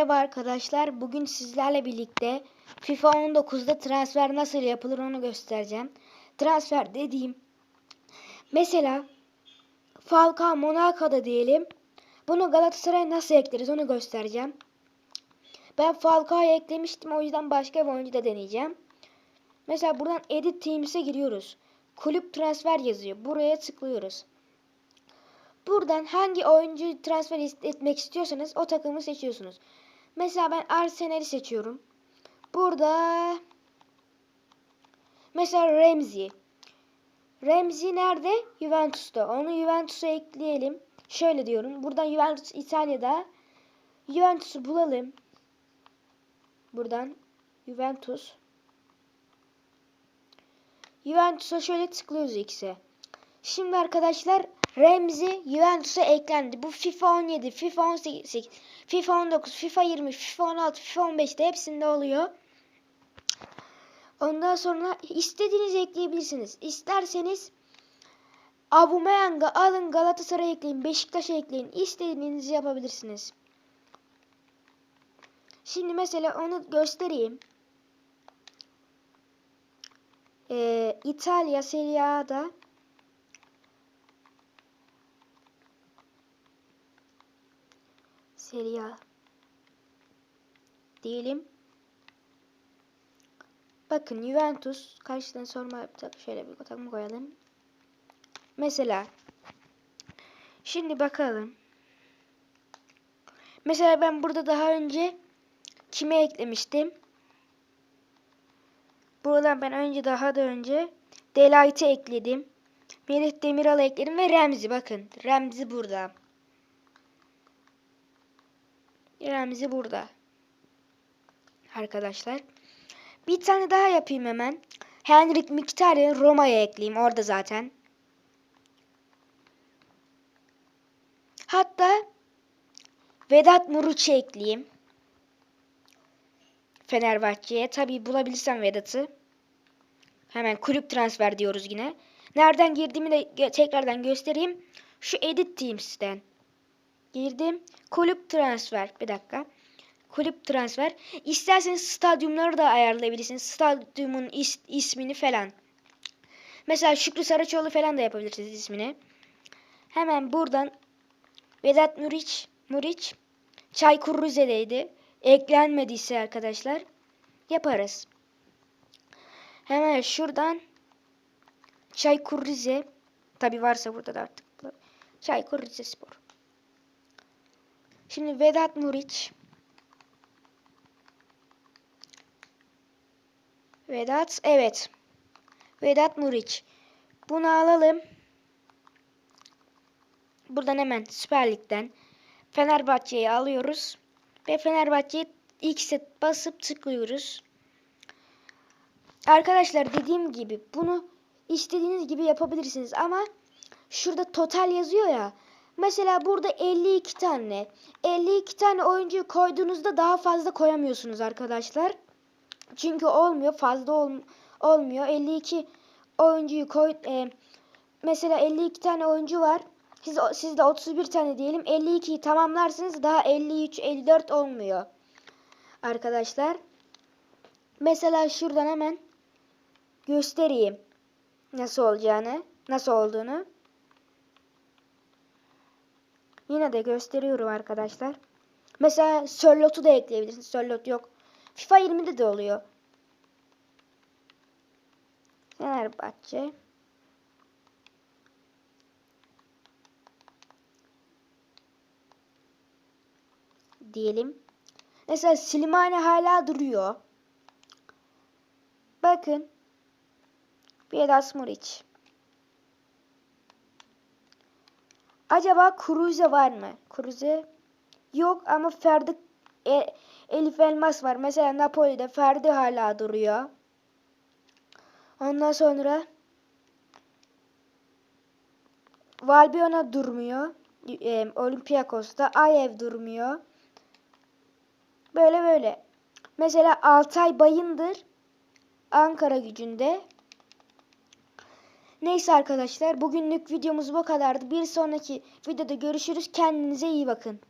Merhaba arkadaşlar. Bugün sizlerle birlikte FIFA 19'da transfer nasıl yapılır onu göstereceğim. Transfer dediğim mesela Falcao Monaco'da diyelim. Bunu Galatasaray'a nasıl ekleriz onu göstereceğim. Ben Falcao'yu eklemiştim o yüzden başka bir oyuncu da deneyeceğim. Mesela buradan Edit Teams'e giriyoruz. Kulüp transfer yazıyor. Buraya tıklıyoruz. Buradan hangi oyuncu transfer etmek istiyorsanız o takımı seçiyorsunuz. Mesela ben Arsenal'i seçiyorum. Burada mesela Ramsey. Ramsey nerede? Juventus'ta. Onu Juventus'a ekleyelim. Şöyle diyorum. Buradan Juventus İtalya'da. Juventus'u bulalım. Buradan Juventus. Juventus'a şöyle tıklıyoruz ikisi. Şimdi arkadaşlar Remzi Juventus'a eklendi. Bu FIFA 17, FIFA 18, FIFA 19, FIFA 20, FIFA 16, FIFA 15'te hepsinde oluyor. Ondan sonra istediğinizi ekleyebilirsiniz. İsterseniz Aubameyang'ı alın Galatasaray'a ekleyin, Beşiktaş'a ekleyin. İstediğinizi yapabilirsiniz. Şimdi mesela onu göstereyim. Ee, İtalya Serie A'da Serie A diyelim. Bakın Juventus karşıdan sorma şöyle bir takım koyalım. Mesela şimdi bakalım. Mesela ben burada daha önce kime eklemiştim? Buradan ben önce daha da önce Delight'ı ekledim. Melih Demiral'ı ekledim ve Remzi bakın. Remzi burada. Remzi burada. Arkadaşlar. Bir tane daha yapayım hemen. Henrik Mkhitaryan'ı Roma'ya ekleyeyim. Orada zaten. Hatta Vedat Muriç'i ekleyeyim. Fenerbahçe'ye. Tabi bulabilirsem Vedat'ı. Hemen kulüp transfer diyoruz yine. Nereden girdiğimi de tekrardan göstereyim. Şu Edit Teams'ten. Girdim. Kulüp transfer. Bir dakika. Kulüp transfer. İsterseniz stadyumları da ayarlayabilirsiniz. Stadyumun is, ismini falan. Mesela Şükrü Saraçoğlu falan da yapabilirsiniz ismini. Hemen buradan Vedat Muriç, Muriç Çaykur Rize'deydi. Eklenmediyse arkadaşlar yaparız. Hemen şuradan Çaykur Rize tabi varsa burada da artık Çaykur Rizespor. Şimdi Vedat Muriç Vedat evet. Vedat Muriç. Bunu alalım. Buradan hemen Süper Lig'den Fenerbahçe'yi alıyoruz. Ve Fenerbahçe'yi set basıp tıklıyoruz. Arkadaşlar dediğim gibi bunu istediğiniz gibi yapabilirsiniz ama şurada total yazıyor ya. Mesela burada 52 tane. 52 tane oyuncuyu koyduğunuzda daha fazla koyamıyorsunuz arkadaşlar. Çünkü olmuyor. Fazla ol, olmuyor. 52 oyuncuyu koy e, mesela 52 tane oyuncu var. Siz sizde 31 tane diyelim. 52'yi tamamlarsınız. Daha 53 54 olmuyor. Arkadaşlar. Mesela şuradan hemen göstereyim. Nasıl olacağını, nasıl olduğunu. Yine de gösteriyorum arkadaşlar. Mesela Sörlot'u da ekleyebilirsiniz. Sörlot yok. FIFA 20'de de oluyor. Fenerbahçe. Diyelim. Mesela Slimani hala duruyor. Bakın. Vedat Muriç. Acaba Cruze var mı? Cruze yok ama Ferdi e, Elif Elmas var. Mesela Napoli'de Ferdi hala duruyor. Ondan sonra Valbuena durmuyor. E, Olympiakos'ta Ayev durmuyor. Böyle böyle. Mesela Altay Bayındır Ankara gücünde. Neyse arkadaşlar bugünlük videomuz bu kadardı. Bir sonraki videoda görüşürüz. Kendinize iyi bakın.